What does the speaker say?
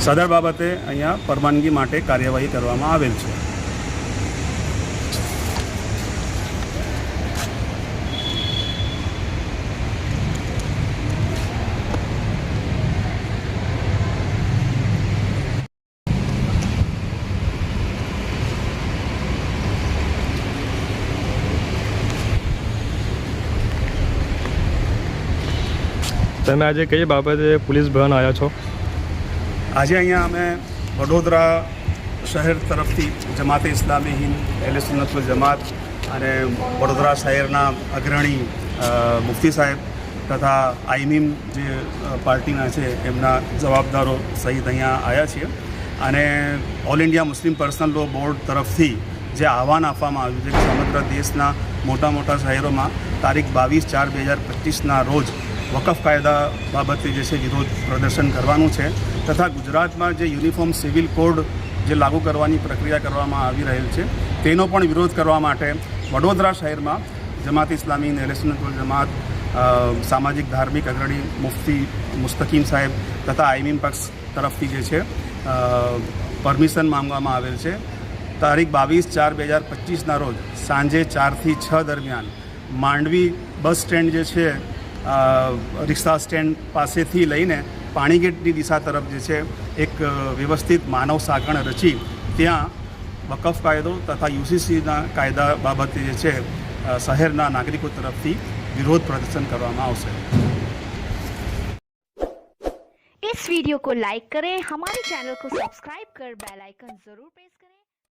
સદર બાબતે અહીંયા પરવાનગી માટે કાર્યવાહી કરવામાં આવેલ છે. તમે આજે કઈ બાબતે પોલીસ ભવન આવ્યા છો? આજે અહીંયા અમે વડોદરા શહેર તરફથી જમાતે ઇસ્લામી હિન્દ એલે સુન્નતુલ જમાત અને વડોદરા શહેરના અગ્રણી મુફ્તી સાહેબ તથા આઈમીમ જે પાર્ટીના છે એમના જવાબદારો સહિત અહીંયા આવ્યા છીએ. અને all India Muslim personal law board તરફથી જે આહવાન આપવામાં આવ્યું છે કે સમગ્ર દેશના મોટા મોટા શહેરોમાં તારીખ બાવીસ ચાર બે હજાર પચીસના રોજ વકફ કાયદા બાબતે જે છે વિરોધ પ્રદર્શન કરવાનું છે તથા ગુજરાતમાં જે યુનિફોર્મ સિવિલ કોડ જે લાગુ કરવાની પ્રક્રિયા કરવામાં આવી રહેલ છે, તેનો પણ વિરોધ કરવા માટે વડોદરા શહેરમાં જમાત ઇસ્લામી એલેસનતુલ જમાત સામાજિક ધાર્મિક અગ્રણી મુફ્તી મુસ્તકીમ સાહેબ તથા આઈમીમ પક્ષ તરફથી જે છે પરમિશન માંગવામાં આવેલ છે. તારીખ બાવીસ ચાર બે હજાર પચીસના રોજ સાંજે ચારથી છ દરમિયાન માંડવી બસ સ્ટેન્ડ જે છે રિક્ષા સ્ટેન્ડ પાસેથી લઈને પાણીગેટની દિશા તરફ જે છે એક અ, વ્યવસ્થિત માનવ સાંકળ રચી ત્યાં વકફ કાયદો તથા યુસીસીના કાયદા બાબતે જે છે અ, શહેરના નાગરિકો તરફથી વિરોધ પ્રદર્શન કરવામાં આવશે इस वीडियो को लाइक करें हमारे चैनल को सब्सक्राइब कर बेल आइकन जरूर प्रेस